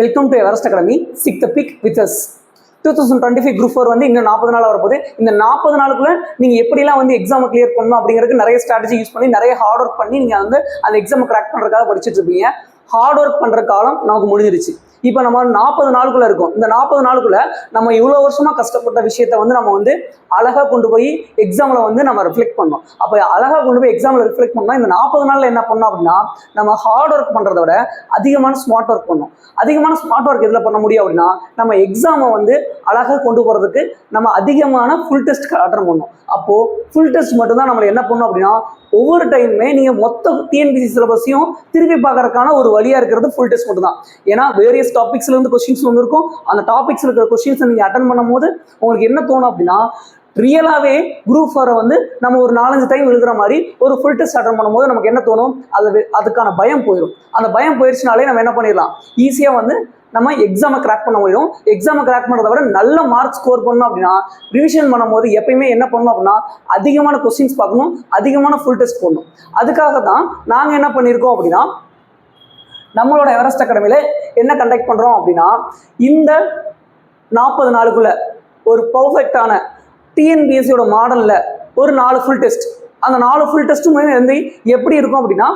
Welcome to Everest academy seek the peak with us two thousand twenty five group four வந்து இன்னும் நாற்பது நாள் வரப்போகுது. இந்த நாற்பது நாளுக்குள்ள நீங்கள் எப்படிலாம் வந்து எக்ஸாமை கிளியர் பண்ணணும் அப்படிங்கிறதுக்கு நிறைய ஸ்ட்ராட்டஜி யூஸ் பண்ணி நிறைய ஹார்ட் ஒர்க் பண்ணி நீங்கள் வந்து அந்த எக்ஸாமை கிராக் பண்ணுறதுக்காக படிச்சுட்டு இருப்பீங்க. ஹார்ட் ஒர்க் பண்ணுற காலம் நமக்கு முடிஞ்சிருச்சு. இப்போ நம்ம நாற்பது நாளுக்குள்ள இருக்கோம். இந்த நாற்பது நாளுக்குள்ள நம்ம இவ்வளோ வருஷமா கஷ்டப்பட்ட விஷயத்த வந்து நம்ம வந்து அழகா கொண்டு போய் எக்ஸாம்ல வந்து நம்ம ரிஃப்ளெக்ட் பண்ணோம். அப்போ அழகா கொண்டு போய் எக்ஸாம்ல ரிஃப்ளெக்ட் பண்ணோம் இந்த நாற்பது நாள்ல என்ன பண்ணோம் அப்படின்னா நம்ம ஹார்ட் ஒர்க் பண்ணுறத விட அதிகமான ஸ்மார்ட் ஒர்க் பண்ணோம். அதிகமான ஸ்மார்ட் ஒர்க் எதில் பண்ண முடியும் அப்படின்னா நம்ம எக்ஸாமை வந்து அழகா கொண்டு போறதுக்கு நம்ம அதிகமான ஃபுல் டெஸ்ட் அட்டன் பண்ணோம். அப்போ ஃபுல் டெஸ்ட் மட்டும்தான் நம்மளை என்ன பண்ணோம் அப்படின்னா ஒவ்வொரு டைமுமே நீங்க மொத்த டிஎன்பிசி சிலபஸையும் திருப்பி பார்க்கறதுக்கான ஒரு வழியா இருக்கிறது ஃபுல் டெஸ்ட் மட்டும் தான் ஏன்னா வேரியஸ் டாபிக்ஸ்ல இருந்து கொஸ்டின்ஸ் வந்திருக்கும் அந்த டாபிக்ஸ் இருக்கிற கொஸ்டின்ஸ் நீங்க அட்டன் பண்ணும்போது உங்களுக்கு என்ன தோணும் அப்படின்னா ரியலாகவே குரூப் ஃபோரை வந்து நம்ம ஒரு நாலஞ்சு டைம் எழுதுற மாதிரி ஒரு ஃபுல் டெஸ்ட் அட்டன் பண்ணும்போது நமக்கு என்ன தோணும்? அது அதுக்கான பயம் போயிடும் அந்த பயம் போயிடுச்சுனாலே நம்ம என்ன பண்ணிடலாம்? ஈஸியாக வந்து நம்ம எக்ஸாமை கிராக் பண்ண முடியும் எக்ஸாமை கிராக் பண்ணுறத விட நல்ல மார்க் ஸ்கோர் பண்ணணும் அப்படின்னா ரிவிஷன் பண்ணும்போது எப்பயுமே என்ன பண்ணணும் அப்படின்னா அதிகமான கொஸ்டின்ஸ் பார்க்கணும். அதிகமான ஃபுல் டெஸ்ட் போடணும். அதுக்காக தான் நாங்கள் என்ன பண்ணியிருக்கோம் அப்படின்னா நம்மளோட எவரெஸ்ட் அகாடமியில் என்ன கண்டக்ட் பண்ணுறோம் அப்படின்னா இந்த நாற்பது நாளுக்குள்ள ஒரு பர்ஃபெக்டான டிஎன்பிஎஸ்சியோட மாடலில் ஒரு நாலு ஃபுல் டெஸ்ட் அந்த நாலு ஃபுல் டெஸ்ட்டும் வந்து எப்படி இருக்கும் அப்படின்னா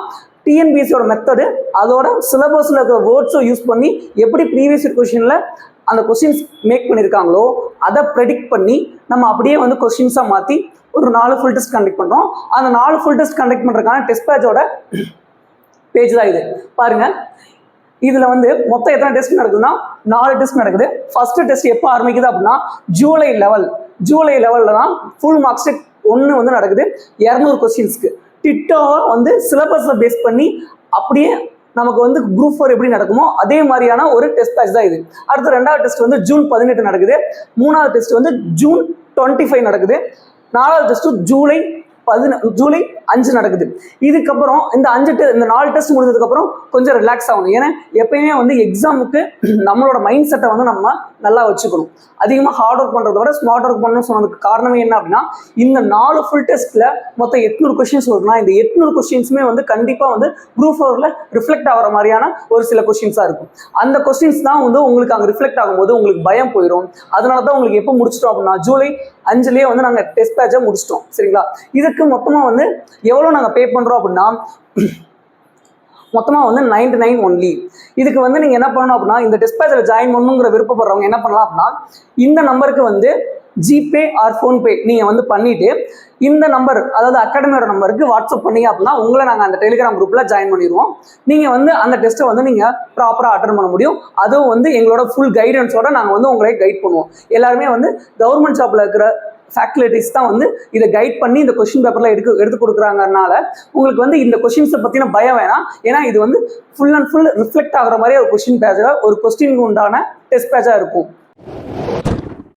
டிஎன்பிஎஸ்சியோட மெத்தடு அதோட சிலபஸில் இருக்கிற வேர்ட்ஸும் யூஸ் பண்ணி எப்படி ப்ரீவியஸ் கொஷினில் அந்த கொஷின்ஸ் மேக் பண்ணியிருக்காங்களோ அதை ப்ரெடிக்ட் பண்ணி நம்ம அப்படியே வந்து கொஷின்ஸாக மாற்றி ஒரு நாலு ஃபுல் டெஸ்ட் கண்டக்ட் பண்ணுறோம் அந்த நாலு ஃபுல் டெஸ்ட் கண்டக்ட் பண்ணுறதுக்கான டெஸ்ட் பேட்சோட பேஜ் தான் இது. பாருங்க. இதுல வந்து மொத்தம் எத்தனை டெஸ்ட் நடக்குதுன்னா நாலு டெஸ்ட் நடக்குது. ஃபர்ஸ்ட் டெஸ்ட் எப்போ ஆரம்பிக்குது அப்படின்னா ஜூலை லெவல் ஜூலை லெவலில் தான் ஃபுல் மார்க்ஸ் ஒன்று வந்து நடக்குது. இரநூறு கொஸ்டின்ஸ்க்கு டிட்டோவை வந்து சிலபஸை பேஸ் பண்ணி அப்படியே நமக்கு வந்து குரூப் ஃபோர் எப்படி நடக்குமோ அதே மாதிரியான ஒரு டெஸ்ட் பேட்ச் தான் இது. அடுத்து ரெண்டாவது டெஸ்ட் வந்து ஜூன் பதினெட்டு நடக்குது. மூணாவது டெஸ்ட் வந்து ஜூன் டுவெண்ட்டி ஃபைவ் நடக்குது. நாலாவது டெஸ்ட்டு ஜூலை பதின ஜூலை அஞ்சு நடக்குது. இதுக்கப்புறம் இந்த அஞ்சு te- இந்த நாலு டெஸ்ட் முடிஞ்சதுக்கப்புறம் கொஞ்சம் ரிலாக்ஸ் ஆகணும். ஏன்னா எப்பயுமே வந்து எக்ஸாமுக்கு நம்மளோட மைண்ட் செட்டை வந்து நம்ம நல்லா வச்சுக்கணும். அதிகமாக ஹார்ட் ஒர்க் பண்ணுறத விட ஸ்மார்ட் ஒர்க் பண்ணணும்னு சொன்னதுக்கு காரணமே என்ன அப்படின்னா இந்த நாலு ஃபுல் டெஸ்ட்டில் மொத்தம் எட்நூறு கொஸ்டின்ஸ் வருதுன்னா இந்த எட்நூறு கொஸ்டின்ஸுமே வந்து கண்டிப்பாக வந்து குரூப் ஃபோரில் ரிஃப்ளெக்ட் ஆகிற மாதிரியான ஒரு சில கொஸ்டின்ஸாக இருக்கும். அந்த கொஸ்டின்ஸ் தான் வந்து உங்களுக்கு அங்கே ரிஃப்ளெக்ட் ஆகும்போது உங்களுக்கு பயம் போயிடும் அதனால தான் உங்களுக்கு எப்போ முடிச்சிட்டோம் அப்படின்னா ஜூலை அஞ்சுலேயே வந்து நாங்கள் டெஸ்ட் பேட்சை முடிச்சிட்டோம். சரிங்களா? இதுக்கு மொத்தமாக வந்து எவ்வளோ நாங்கள் பே பண்ணுறோம் அப்படின்னா மொத்தமாக வந்து நைன்டி நைன் ஒன்லி இதுக்கு வந்து நீங்கள் என்ன பண்ணணும் அப்படின்னா இந்த டெஸ்ட் பேட்சில் ஜாயின் பண்ணணுங்கிற விருப்பப்படுறவங்க என்ன பண்ணலாம் அப்படின்னா இந்த நம்பருக்கு வந்து ஜிபே ஆர் ஃபோன்பே நீங்கள் வந்து பண்ணிவிட்டு இந்த நம்பர் அதாவது அகாடமியோட நம்பருக்கு வாட்ஸ்அப் பண்ணீங்க அப்படின்னா உங்களை நாங்கள் அந்த டெலிகிராம் குரூப்பில் ஜாயின் பண்ணிடுவோம். நீங்கள் வந்து அந்த டெஸ்ட்டை வந்து நீங்கள் ப்ராப்பராக அட்டன் பண்ண முடியும். அதுவும் வந்து எங்களோட ஃபுல் கைடன்ஸோட நாங்கள் வந்து உங்களை கைட் பண்ணுவோம். எல்லாருமே வந்து கவர்மெண்ட் ஜாப்பில் இருக்கிற ஃபேக்கல்டிஸ் தான் வந்து இதை கைட் பண்ணி இந்த கொஷின் பேப்பரில் எடுக்க எடுத்து கொடுக்குறாங்கனால உங்களுக்கு வந்து இந்த கொஷின்ஸை பற்றின பயம் வேணாம். ஏன்னா இது வந்து ஃபுல் அண்ட் ஃபுல் ரிஃப்ளெக்ட் ஆகிற மாதிரி ஒரு கொஷின் பேஜாக ஒரு கொஸ்டினுக்கு உண்டான டெஸ்ட் பேஜாக இருக்கும்.